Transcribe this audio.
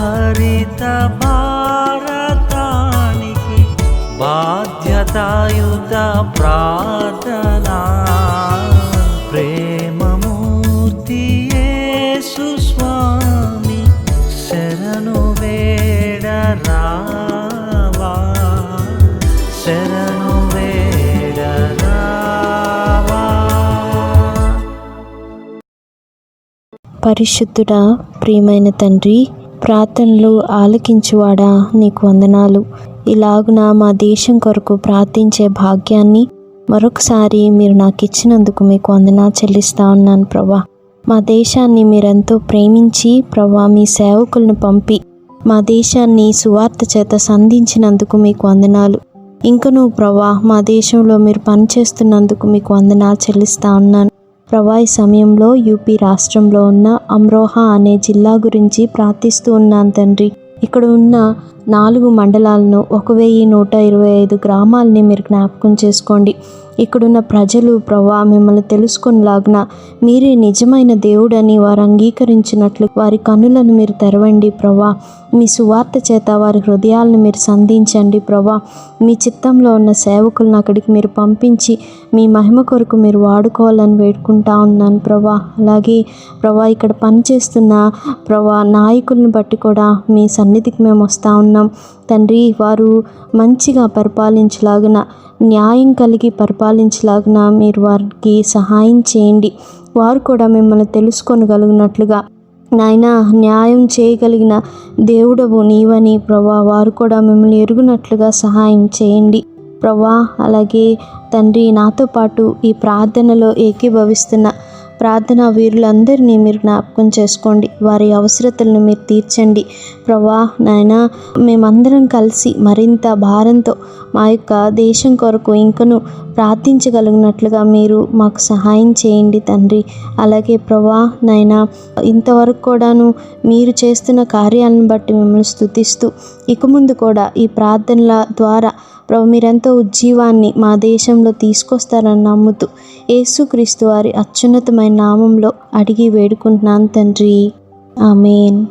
హరిత భారతానికి బాధ్యతాయుత ప్రార్థనా. ప్రేమమూర్తి సుస్వామి శరణు వేడరా పరిశుద్ధుడా ప్రియమైన తండ్రి ప్రార్థనలు ఆలకించువాడా? నీకు వందనాలు. ఇలాగున మా దేశం కొరకు ప్రార్థించే భాగ్యాన్ని మరొకసారి మీరు నాకు ఇచ్చినందుకు మీకు వందనా చెల్లిస్తా ఉన్నాను ప్రభా. మా దేశాన్ని మీరెంతో ప్రేమించి ప్రభా మీ సేవకులను పంపి మా దేశాన్ని సువార్త చేత సంధించినందుకు మీకు వందనాలు. ఇంకనూ ప్రభా మా దేశంలో మీరు పనిచేస్తున్నందుకు మీకు వందనాలు చెల్లిస్తా ఉన్నాను. ప్రభా ఈ సమయంలో యూపీ రాష్ట్రంలో ఉన్న అమ్రోహా అనే జిల్లా గురించి ప్రార్థిస్తూ ఉన్నాను తండ్రి. ఇక్కడ ఉన్న నాలుగు మండలాలను ఒక వెయ్యి నూట ఇరవై ఐదు గ్రామాలని మీరు జ్ఞాపకం చేసుకోండి. ఇక్కడున్న ప్రజలు ప్రభా మిమ్మల్ని తెలుసుకునేలాగున మీరే నిజమైన దేవుడని వారు అంగీకరించినట్లు వారి కన్నులను మీరు తెరవండి ప్రభా మీ సువార్త చేత వారి హృదయాలను మీరు సంధించండి ప్రభా మీ చిత్తంలో ఉన్న సేవకులను అక్కడికి మీరు పంపించి మీ మహిమ కొరకు మీరు వాడుకోవాలని వేడుకుంటా ఉన్నాను ప్రభా అలాగే ప్రభా ఇక్కడ పనిచేస్తున్న ప్రభా నాయకులను బట్టి కూడా మీ సన్నిధికి మేము వస్తా ఉన్నాం. తండ్రి వారు మంచిగా పరిపాలించలాగిన న్యాయం కలిగి పరిపాలించలాగిన మీరు వారికి సహాయం చేయండి. వారు కూడా మిమ్మల్ని తెలుసుకొనగలిగినట్లుగా. నాయన న్యాయం చేయగలిగిన దేవుడవు నీవని ప్రభా. వారు కూడా మిమ్మల్ని ఎరుగునట్లుగా సహాయం చేయండి. ప్రభా అలాగే తండ్రి నాతో పాటు ఈ ప్రార్థనలో ఏకీభవిస్తున్న ప్రార్థనా వీరులందరినీ మీరు జ్ఞాపకం చేసుకోండి. వారి అవసరతలను మీరు తీర్చండి. ప్రభా నాయన మేమందరం కలిసి మరింత భారంతో మా యొక్క దేశం కొరకు ఇంకను ప్రార్థించగలిగినట్లుగా మీరు మాకు సహాయం చేయండి తండ్రి. అలాగే ప్రభా నాయన ఇంతవరకు కూడాను మీరు చేస్తున్న కార్యాలను బట్టి మిమ్మల్ని స్తుతిస్తూ ఇక ముందు కూడా ఈ ప్రార్థనల ద్వారా ప్రభు మీరెంతో ఉజ్జీవాన్ని మా దేశంలో తీసుకొస్తారని నమ్ముతూ యేసుక్రీస్తు వారి అత్యున్నతమైన నామంలో అడిగి వేడుకుంటున్నాను తండ్రి. ఆమెన్.